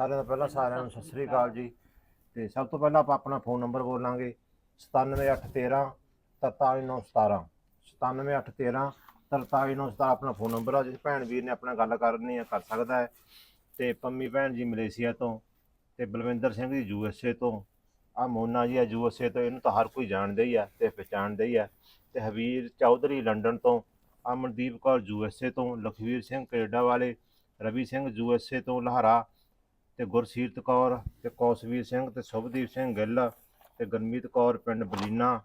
ਸਾਰਿਆਂ ਤੋਂ ਪਹਿਲਾਂ ਸਾਰਿਆਂ ਨੂੰ ਸਤਿ ਸ੍ਰੀ ਅਕਾਲ ਜੀ। ਤੇ ਸਭ ਤੋਂ ਪਹਿਲਾਂ ਆਪਾਂ ਆਪਣਾ ਫੋਨ ਨੰਬਰ ਬੋਲਾਂਗੇ। 97813 43917 97813 43917 ਆਪਣਾ ਫੋਨ ਨੰਬਰ ਆ। ਜਿਸ ਭੈਣ ਵੀਰ ਨੇ ਆਪਣਾ ਗੱਲ ਕਰਨੀ ਹੈ ਕਰ ਸਕਦਾ ਹੈ। ਤੇ ਪੰਮੀ ਭੈਣ ਜੀ ਮਲੇਸ਼ੀਆ ਤੋਂ ਤੇ ਬਲਵਿੰਦਰ ਸਿੰਘ ਜੀ ਯੂਐਸਏ ਤੋਂ। ਆ ਮੋਨਾ ਜੀ ਆ ਯੂਐਸਏ ਤੋਂ, ਇਹਨੂੰ ਤਾਂ ਹਰ ਕੋਈ ਜਾਣਦਾ ਹੀ ਆ ਤੇ ਪਛਾਣਦਾ ਹੀ ਆ। ਤੇ ਹਵੀਰ ਚੌਧਰੀ ਲੰਡਨ ਤੋਂ ਅਮਨਦੀਪ ਕੌਰ ਯੂਐਸਏ ਤੋਂ, ਲਖਵੀਰ ਸਿੰਘ ਕੈਨੇਡਾ ਵਾਲੇ, ਰਵੀ ਸਿੰਘ ਯੂਐਸਏ ਤੋਂ, ਲਹਾਰਾ ਤੇ ਗੁਰਸੀਰਤ ਕੌਰ, ਤੇ ਕੌਸਵੀਰ ਸਿੰਘ, ਤੇ ਸੁਭਦੀਪ ਸਿੰਘ ਗਿੱਲ, ਤੇ ਗਰਮੀਤ ਕੌਰ, ਪਿੰਡ ਬਲੀਨਾ।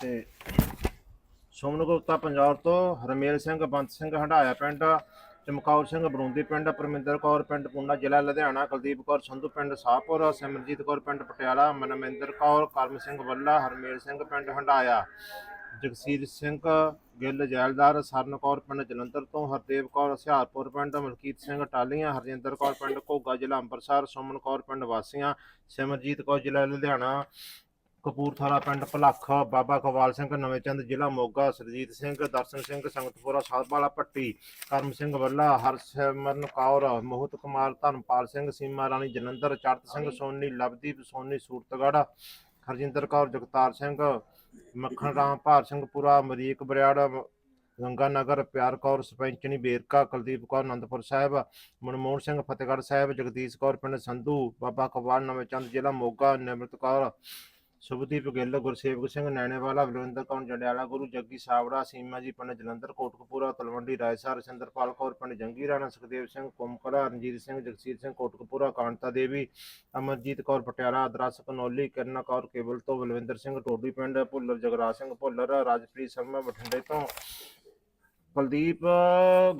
ਤੇ ਸੋਮਨ ਗੁਪਤਾ ਪੰਜਾਬ ਤੋਂ ਹਰਮੇਲ ਸਿੰਘ, ਬੰਤ ਸਿੰਘ ਹੰਡਾਇਆ ਪਿੰਡ, ਚਮਕੌਰ ਸਿੰਘ ਬਰੂੰਦੀ ਪਿੰਡ, ਪਰਮਿੰਦਰ ਕੌਰ ਪਿੰਡ, ਪੂਨਾ ਜ਼ਿਲ੍ਹਾ ਲੁਧਿਆਣਾ, ਕੁਲਦੀਪ ਕੌਰ ਸੰਧੂ ਪਿੰਡ, ਸਾਹਪੁਰ, ਸਿਮਰਜੀਤ ਕੌਰ ਪਿੰਡ ਪਟਿਆਲਾ, ਮਨਮਿੰਦਰ ਕੌਰ, ਕਰਮ ਸਿੰਘ ਵੱਲਾ, ਹਰਮੇਲ ਸਿੰਘ ਪਿੰਡ ਹੰਡਾਇਆ ਜਗਸੀਰ ਸਿੰਘ, ਗਿੱਲ ਜੈਲਦਾਰ, ਸਰਨ ਕੌਰ ਪਿੰਡ ਜਲੰਧਰ ਤੋਂ, ਹਰਦੇਵ ਕੌਰ ਹੁਸ਼ਿਆਰਪੁਰ ਪਿੰਡ, ਮਲਕੀਤ ਸਿੰਘ ਟਾਲੀਆਂ ਹਰਜਿੰਦਰ ਕੌਰ ਪਿੰਡ, ਘੋਗਾ ਜ਼ਿਲ੍ਹਾ ਅੰਮ੍ਰਿਤਸਰ, ਸੁਮਨ ਕੌਰ ਪਿੰਡ ਵਾਸੀਆਂ, ਸਿਮਰਜੀਤ ਕੌਰ ਜ਼ਿਲ੍ਹਾ ਲੁਧਿਆਣਾ, ਕਪੂਰਥਲਾ ਪਿੰਡ ਭਲੱਖ, ਬਾਬਾ ਕਵਾਲ ਸਿੰਘ, ਨਵੇਂਚੰਦ ਜ਼ਿਲ੍ਹਾ ਮੋਗਾ, ਸਰਜੀਤ ਸਿੰਘ, ਦਰਸ਼ਨ ਸਿੰਘ, ਸੰਗਤਪੁਰਾ, ਸਾਧਵਾਲਾ ਪੱਟੀ ਕਰਮ ਸਿੰਘ ਵੱਲਾ, ਹਰਸਿਮਰਨ ਕੌਰ, ਮੋਹਤ ਕੁਮਾਰ ਧਨਪਾਲ ਸਿੰਘ, ਸੀਮਾ ਰਾਣੀ ਜਲੰਧਰ ਚੜਤ ਸਿੰਘ, ਸੋਨੀ ਲਵਦੀਪ, ਸੋਨੀ ਸੂਰਤਗੜ੍ਹ, ਹਰਜਿੰਦਰ ਕੌਰ, ਜਗਤਾਰ ਸਿੰਘ ਮੱਖਣ ਰਾਮ, ਭਾਰ ਸਿੰਘ ਪੁਰਾ ਅਮਰੀਕ ਬਰਿਆੜ ਗੰਗਾ ਨਗਰ, ਪਿਆਰ ਕੌਰ ਸਰਪੰਚਣੀ ਬੇਰਕਾ, ਕੁਲਦੀਪ ਕੌਰ, ਅਨੰਦਪੁਰ ਸਾਹਿਬ, ਮਨਮੋਹਨ ਸਿੰਘ, ਫਤਿਹਗੜ੍ਹ ਸਾਹਿਬ, ਜਗਦੀਸ਼ ਕੌਰ, ਪਿੰਡ ਸੰਧੂ, ਬਾਬਾ ਕਵਾਲ ਨਵੇਂਚੰਦ ਜ਼ਿਲ੍ਹਾ, ਮੋਗਾ, ਨਿਮਰਤ ਕੌਰ। ਸੁਭਦੀਪ ਗਿੱਲ, ਗੁਰਸੇਵਕ ਸਿੰਘ ਨੈਣੇਵਾਲਾ, ਬਲਵਿੰਦਰ ਕੌਰ ਜੰਡਿਆਲਾ, ਗੁਰੂ ਜੱਗੀ ਸਾਵੜਾ ਸੀਮਾ ਜੀ ਪਿੰਡ ਜਲੰਧਰ, ਕੋਟਕਪੂਰਾ, ਤਲਵੰਡੀ, ਰਾਏਸਰ ਸਿੰਦਰਪਾਲ ਕੌਰ, ਪਿੰਡ ਜੰਗੀ ਰਾਣਾ, ਸੁਖਦੇਵ ਸਿੰਘ, ਕੁਮਕਲਾ, ਰਣਜੀਤ ਸਿੰਘ, ਜਗਸੀਰ ਸਿੰਘ, ਕੋਟਕਪੂਰਾ, ਕਾਂਤਾ ਦੇਵੀ, ਅਮਰਜੀਤ ਕੌਰ ਪਟਿਆਲਾ ਅਦਰਸ ਕਨੌਲੀ, ਕਿਰਨ ਕੌਰ ਕੇਵਲ ਤੋਂ ਬਲਵਿੰਦਰ ਸਿੰਘ, ਟੋਡੀ ਪਿੰਡ, ਭੁੱਲਰ ਜਗਰਾਜ ਸਿੰਘ, ਭੁੱਲਰ, ਰਾਜਪ੍ਰੀਤ ਸ਼ਰਮਾ, ਬਠਿੰਡੇ ਤੋਂ। ਕੁਲਦੀਪ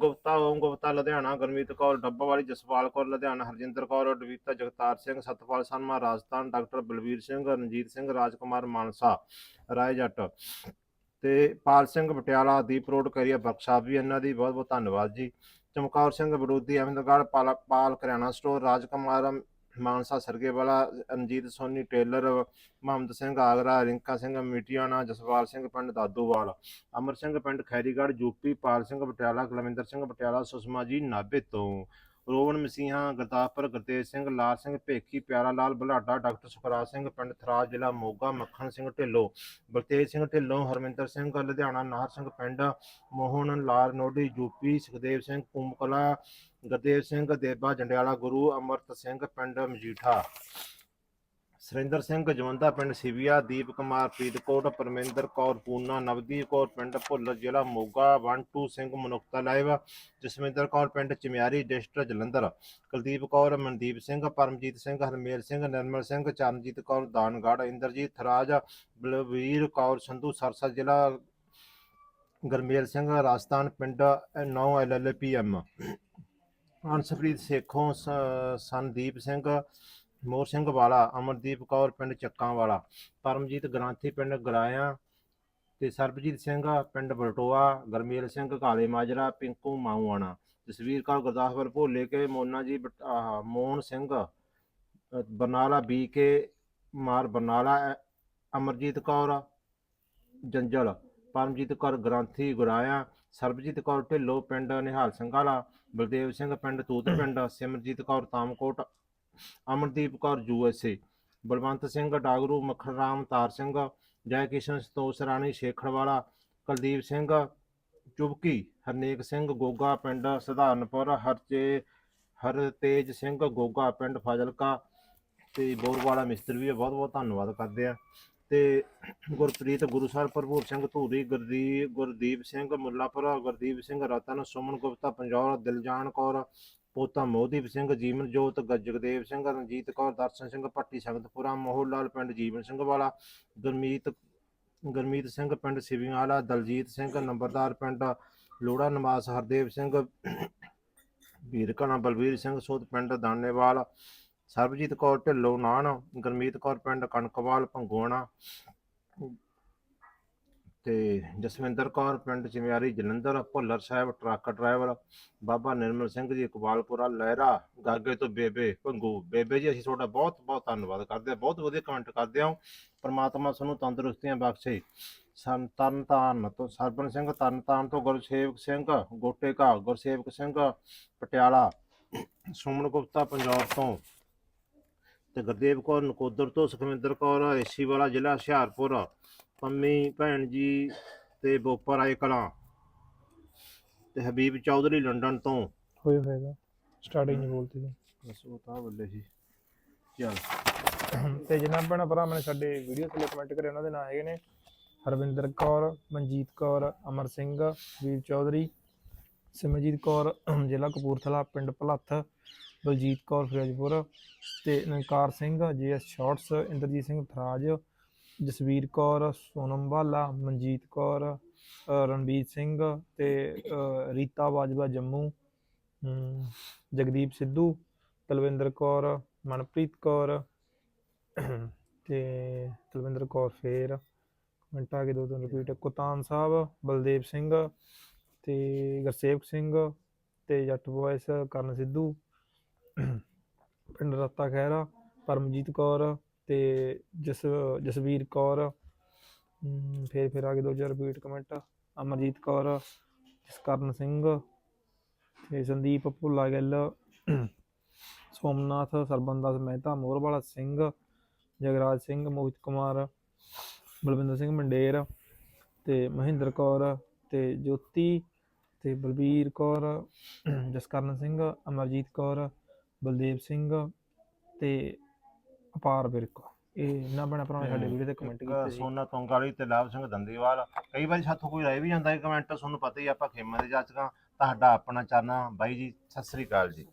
ਗੁਪਤਾ, ਓਮ ਗੁਪਤਾ, ਲੁਧਿਆਣਾ, ਗੁਰਮੀਤ ਕੌਰ ਡੱਬਾ ਵਾਲੀ ਜਸਪਾਲ ਕੌਰ, ਲੁਧਿਆਣਾ, ਹਰਜਿੰਦਰ ਕੌਰ ਡਵੀਤਾ ਜਗਤਾਰ ਸਿੰਘ, ਸਤਪਾਲ ਸ਼ਰਮਾ, ਰਾਜਸਥਾਨ, ਡਾਕਟਰ ਬਲਵੀਰ ਸਿੰਘ, ਰਣਜੀਤ ਸਿੰਘ, ਰਾਜਕੁਮਾਰ ਮਾਨਸਾ, ਰਾਏ ਜੱਟ ਤੇ ਪਾਲ ਸਿੰਘ ਪਟਿਆਲਾ, ਦੀਪ ਰੋਡ, ਕਰੀਆ ਵਰਕਸ਼ਾਪ ਵੀ ਇਹਨਾਂ ਦੀ ਬਹੁਤ ਬਹੁਤ ਧੰਨਵਾਦ ਜੀ। ਚਮਕੌਰ ਸਿੰਘ ਬਰੂਦੀ ਅਹਿਮਦਗੜ੍ਹ, ਪਾਲ ਪਾਲ ਕਰਿਆਣਾ ਸਟੋਰ, ਰਾਜਕੁਮਾਰ ਮਾਨਸਾ ਸਰਗੇਵਾਲਾ ਰਣਜੀਤ ਸੋਨੀ, ਟੇਲਰ ਮੁਹੰਮਦ ਸਿੰਘ, ਆਗਰਾ, ਰਿੰਕਾ ਸਿੰਘ, ਮਿਟਿਆਣਾ ਜਸਵਾਲ ਸਿੰਘ ਪਿੰਡ, ਦਾਦੂਵਾਲ, ਅਮਰ ਸਿੰਘ ਪਿੰਡ, ਖੈਰੀਗੜ੍ਹ, ਯੂਪੀ, ਪਾਲ ਸਿੰਘ ਪਟਿਆਲਾ, ਕੁਲਵਿੰਦਰ ਸਿੰਘ ਪਟਿਆਲਾ, ਸੁਸ਼ਮਾ ਜੀ, ਨਾਭੇ ਤੋਂ। ਰੋਵਨ ਮਸੀਹਾ ਗੁਰਦਾਸਪੁਰ ਗੁਰਤੇਜ ਸਿੰਘ, ਲਾਲ ਸਿੰਘ ਭੇਖੀ ਪਿਆਰਾ ਲਾਲ ਬੁਲਾਡਾ ਡਾਕਟਰ ਸੁਖਰਾਜ ਸਿੰਘ ਪਿੰਡ, ਥਰਾਜ ਜ਼ਿਲ੍ਹਾ, ਮੋਗਾ, ਮੱਖਣ ਸਿੰਘ ਢਿੱਲੋਂ, ਬਲਤੇਜ ਸਿੰਘ ਢਿੱਲੋਂ, ਹਰਮਿੰਦਰ ਸਿੰਘ, ਲੁਧਿਆਣਾ, ਨਾਹਰ ਸਿੰਘ ਪਿੰਡ ਮੋਹਨ ਲਾਲ ਨੋਡੀ ਯੂਪੀ, ਸੁਖਦੇਵ ਸਿੰਘ ਕੁੰਮਕਲਾ ਗੁਰਦੇਵ ਸਿੰਘ, ਦੇਬਾ, ਜੰਡਿਆਲਾ, ਗੁਰੂ ਅਮਰਤ ਸਿੰਘ, ਪਿੰਡ ਮਜੀਠਾ। ਸੁਰਿੰਦਰ ਸਿੰਘ ਜਵੰਦਾ ਪਿੰਡ ਸਿਵੀਆ, ਦੀਪ ਕੁਮਾਰ, ਫਰੀਦਕੋਟ, ਪਰਮਿੰਦਰ ਕੌਰ, ਪੂਨਾ, ਨਵਦੀਪ ਕੌਰ ਪਿੰਡ ਭੁੱਲਰ, ਜ਼ਿਲ੍ਹਾ ਮੋਗਾ ਵੰਟੂ ਸਿੰਘ ਮਨੁਕਤਾ ਲਾਈਵ, ਜਸਵਿੰਦਰ ਕੌਰ ਪਿੰਡ ਚਮਿਆਰੀ, ਡਿਸਟ੍ਰਿਕਟ ਜਲੰਧਰ। ਕੁਲਦੀਪ ਕੌਰ, ਮਨਦੀਪ ਸਿੰਘ, ਪਰਮਜੀਤ ਸਿੰਘ, ਹਰਮੇਲ ਸਿੰਘ, ਨਿਰਮਲ ਸਿੰਘ, ਚਰਨਜੀਤ ਕੌਰ, ਦਾਨਗੜ੍ਹ, ਇੰਦਰਜੀਤ ਥਰਾਜ ਬਲਵੀਰ ਕੌਰ, ਸੰਧੂ ਸਰਸਾ ਜ਼ਿਲ੍ਹਾ, ਗਰਮੇਲ ਸਿੰਘ, ਰਾਜਸਥਾਨ, ਪਿੰਡ 9 ਐਲਐਲਪੀਐਮ ਅੰਸ਼ਪ੍ਰੀਤ ਸੇਖੋਂ ਸ- ਸੰਦੀਪ ਸਿੰਘ ਮੋਰ ਸਿੰਘ ਵਾਲਾ ਅਮਰਦੀਪ ਕੌਰ ਪਿੰਡ ਚੱਕਾਂ ਵਾਲਾ, ਪਰਮਜੀਤ ਗ੍ਰਾਂਥੀ ਪਿੰਡ ਗਰਾਇਆ ਤੇ ਸਰਬਜੀਤ ਸਿੰਘ ਪਿੰਡ ਬਲਟੋਆ, ਗਰਮੇਲ ਸਿੰਘ ਕਾਲੇ ਮਾਜਰਾ, ਪਿੰਕੂ ਮਾਊਆਣਾ, ਜਸਵੀਰ ਕੌਰ, ਗੁਰਦਾਸਪੁਰ ਭੋਲੇ ਕੇ, ਮੋਨਾ ਜੀ, ਬਟ- ਮੋਹਨ ਸਿੰਘ ਬਰਨਾਲਾ ਬੀ ਕੇ, ਮਾਰ ਬਰਨਾਲਾ, ਐ- ਅਮਰਜੀਤ ਕੌਰ, ਜੰਜਲ, ਪਰਮਜੀਤ ਕੌਰ ਗ੍ਰਾਂਥੀ ਗੁਰਾਇਆ ਸਰਬਜੀਤ ਕੌਰ ਢਿੱਲੋਂ ਪਿੰਡ ਨਿਹਾਲ ਸਿੰਘ ਵਾਲਾ ਬਲਦੇਵ ਸਿੰਘ ਪਿੰਡ ਤੂਤ ਪਿੰਡ ਸਿਮਰਜੀਤ ਕੌਰ ਤਾਮਕੋਟ ਅਮਨਦੀਪ ਕੌਰ ਯੂਐਸਏ ਬਲਵੰਤ ਸਿੰਘ ਡਾਗਰੂ ਮੱਖਣ ਰਾਮ ਤਾਰ ਸਿੰਘ ਜੈ ਕਿਸ਼ਨ ਸਤੋਸ਼ ਰਾਣੀ ਸ਼ੇਖੜਵਾਲਾ ਕੁਲਦੀਪ ਸਿੰਘ ਚੁਬਕੀ ਹਰਨੇਕ ਸਿੰਘ ਗੋਗਾ ਪਿੰਡ ਸਧਾਰਨਪੁਰ ਹਰਚੇ ਹਰਤੇਜ ਸਿੰਘ ਗੋਗਾ ਪਿੰਡ ਫਾਜ਼ਿਲਕਾ ਤੇ ਬੋਰਵਾਲਾ ਮਿਸਤਰੀ ਵੀ ਬਹੁਤ ਬਹੁਤ ਧੰਨਵਾਦ ਕਰਦੇ ਆ। ਤੇ ਗੁਰਪ੍ਰੀਤ, ਗੁਰੂ ਸਾਹਿਬ ਭਰਪੂਰ ਸਿੰਘ, ਧੂਰੀ, ਗੁਰਦੀਪ ਗੁਰਦੀਪ ਸਿੰਘ ਮੁੱਲਾਪੁਰਾ ਗੁਰਦੀਪ ਸਿੰਘ, ਰਤਨ, ਸੁਮਨ ਗੁਪਤਾ, ਪੰਜਾਬ ਦਿਲਜਾਨ ਕੌਰ, ਪੋਤਾ ਮੋਹਦੀਪ ਸਿੰਘ ਜੀਵਨ ਜੋਤ ਗ- ਜਗਦੇਵ ਸਿੰਘ, ਰਣਜੀਤ ਕੌਰ, ਦਰਸ਼ਨ ਸਿੰਘ, ਭੱਟੀ ਸੰਗਤਪੁਰਾ, ਮੋਹਨ ਲਾਲ ਪਿੰਡ, ਜੀਵਨ ਸਿੰਘ ਵਾਲਾ, ਗੁਰਮੀਤ ਗੁਰਮੀਤ ਸਿੰਘ ਪਿੰਡ, ਸਿਵਿਆਂ ਵਾਲਾ, ਦਲਜੀਤ ਸਿੰਘ, ਨੰਬਰਦਾਰ ਪਿੰਡ ਲੋੜਾ ਨਿਵਾਸ, ਹਰਦੇਵ ਸਿੰਘ ਵੀਰਕਣਾ ਬਲਵੀਰ ਸਿੰਘ ਸੋਧ ਪਿੰਡ, ਦਾਨੇਵਾਲ ਸਰਬਜੀਤ ਕੌਰ ਢਿੱਲੋਂ ਨਾਨ, ਗੁਰਮੀਤ ਕੌਰ ਪਿੰਡ ਕਣਕਵਾਲ ਭੰਗੋਣਾ ਤੇ ਜਸਵਿੰਦਰ ਕੌਰ ਪਿੰਡ ਚਮਿਆਰੀ, ਜਲੰਧਰ ਭੁੱਲਰ ਸਾਹਿਬ ਟਰੱਕ ਡਰਾਈਵਰ, ਬਾਬਾ ਨਿਰਮਲ ਸਿੰਘ ਜੀ ਇਕਬਾਲਪੁਰਾ, ਲਹਿਰਾ, ਗਾਗੇ ਤੋਂ ਬੇਬੇ ਭੰਗੂ ਬੇਬੇ ਜੀ, ਅਸੀਂ ਤੁਹਾਡਾ ਬਹੁਤ ਬਹੁਤ ਧੰਨਵਾਦ ਕਰਦੇ ਹਾਂ। ਬਹੁਤ ਵਧੀਆ ਕਮੈਂਟ ਕਰਦੇ ਹਾਂ। ਪਰਮਾਤਮਾ ਤੁਹਾਨੂੰ ਤੰਦਰੁਸਤੀਆਂ ਬਖਸ਼ੇ। ਸਨ ਤਰਨਤਾਰਨ ਤੋਂ ਸਰਬਨ ਸਿੰਘ ਤਰਨਤਾਰਨ ਤੋਂ ਗੁਰਸੇਵਕ ਸਿੰਘ ਗੋਟੇਕਾ ਗੁਰਸੇਵਕ ਸਿੰਘ, ਪਟਿਆਲਾ, ਸੁਮਨ ਗੁਪਤਾ, ਪੰਜਾਬ ਤੋਂ ਤੇ ਗੁਰਦੇਵ ਕੌਰ ਨਕੋਦਰ ਤੋਂ ਸੁਖਵਿੰਦਰ ਕੌਰ ਏਸੀ ਵਾਲਾ ਜ਼ਿਲ੍ਹਾ ਹੁਸ਼ਿਆਰਪੁਰ ਪੰਮੀ ਭੈਣ ਜੀ ਤੇ ਬੋਪਰ ਆਏ ਕਲਾਂ ਤੇ ਹਬੀਬ ਚੌਧਰੀ ਲੰਡਨ ਤੋਂ। ਹੋਏ ਹੋਏਗਾ ਸਟਾਰਟਿੰਗ ਨਹੀਂ ਬੋਲਤੀ ਸੀ। ਬਸ ਉਹ ਤਾਂ ਬੱਲੇ ਸੀ। ਚੱਲ। ਤੇ ਜਿਨ੍ਹਾਂ ਭੈਣਾਂ ਭਰਾਵਾਂ ਨੇ ਸਾਡੇ ਵੀਡੀਓ ਥੱਲੇ ਕਮੈਂਟ ਕਰੇ ਉਹਨਾਂ ਦੇ ਨਾਮ ਹੈਗੇ ਨੇ। ਹਰਵਿੰਦਰ ਕੌਰ ਮਨਜੀਤ ਕੌਰ ਅਮਰ ਸਿੰਘ ਵੀਰ ਚੌਧਰੀ ਸਿਮਰਜੀਤ ਕੌਰ ਜ਼ਿਲ੍ਹਾ ਕਪੂਰਥਲਾ, ਪਿੰਡ ਭਲੱਥ, ਬਲਜੀਤ ਕੌਰ, ਫਿਰੋਜ਼ਪੁਰ ਤੇ ਨੰਕਾਰ ਸਿੰਘ, ਜੀਐਸ ਸ਼ਾਰਟਸ ਇੰਦਰਜੀਤ ਸਿੰਘ ਥਰਾਜ, ਜਸਵੀਰ ਕੌਰ, ਸੋਨਮ ਬਾਲਾ, ਮਨਜੀਤ ਕੌਰ ਰਣਬੀਰ ਸਿੰਘ ਤੇ ਰੀਤਾ ਬਾਜਵਾ ਜੰਮੂ ਜਗਦੀਪ ਸਿੱਧੂ, ਤਲਵਿੰਦਰ ਕੌਰ, ਮਨਪ੍ਰੀਤ ਕੌਰ, ਤੇ ਤਲਵਿੰਦਰ ਕੌਰ ਫੇਰ ਕਮੈਂਟ ਆ ਕੇ ਦੋ ਤਿੰਨ ਰਿਪੀਟ ਕੁਤਾਨ ਸਾਹਿਬ, ਬਲਦੇਵ ਸਿੰਘ ਤੇ ਗੁਰਸੇਵਕ ਸਿੰਘ ਤੇ ਜੱਟ ਬੋਇਸ ਕਰਨ ਸਿੱਧੂ ਪਿੰਡ ਰੱਤਾ ਖਹਿਰਾ ਪਰਮਜੀਤ ਕੌਰ ਤੇ ਜਸ ਜਸਵੀਰ ਕੌਰ। ਹਮ, ਫੇਰ ਫਿਰ ਆ ਗਏ ਦੋ ਚਾਰ ਰਿਪੀਟ ਕਮੈਂਟ ਅਮਰਜੀਤ ਕੌਰ ਜਸਕਰਨ ਸਿੰਘ ਤੇ ਸੰਦੀਪ ਭੁੱਲਾ ਗਿੱਲ ਸੋਮਨਾਥ ਸਰਬੰਦਾਸ ਮਹਿਤਾ ਮੋਰਵਾਲਾ ਸਿੰਘ ਜਗਰਾਜ ਸਿੰਘ ਮੋਹਿਤ ਕੁਮਾਰ ਬਲਵਿੰਦਰ ਸਿੰਘ ਮੰਡੇਰ ਤੇ ਮਹਿੰਦਰ ਕੌਰ ਤੇ ਜੋਤੀ ਤੇ ਬਲਬੀਰ ਕੌਰ ਜਸਕਰਨ ਸਿੰਘ ਅਮਰਜੀਤ ਕੌਰ ਬਲਦੇਵ ਸਿੰਘ ਤੇ ਅਪਾਰ ਬਿਰਕ। ਇਹ ਇਹਨਾਂ ਬਣਾ ਭਰਾ ਨੇ ਸਾਡੇ ਵੀਡੀਓ ਤੇ ਕਮੈਂਟ ਕੀਤੇ ਸੀ। ਸੋਨਾ ਤੋਂਗਾਲੀ ਤੇ ਲਾਭ ਸਿੰਘ ਦੰਦੀਵਾਲ। ਕਈ ਵਾਰੀ ਸਾਥੋਂ ਕੋਈ ਰਹਿ ਵੀ ਜਾਂਦਾ ਹੈ ਕਮੈਂਟ ਤੁਹਾਨੂੰ ਪਤਾ ਹੀ ਆਪਾਂ ਖੇਮਾਂ ਦੇ ਜਾਚਕਾਂ। ਤੁਹਾਡਾ ਆਪਣਾ ਚਾਨਾ ਬਾਈ ਜੀ ਸਤਿ ਸ੍ਰੀ ਅਕਾਲ ਜੀ।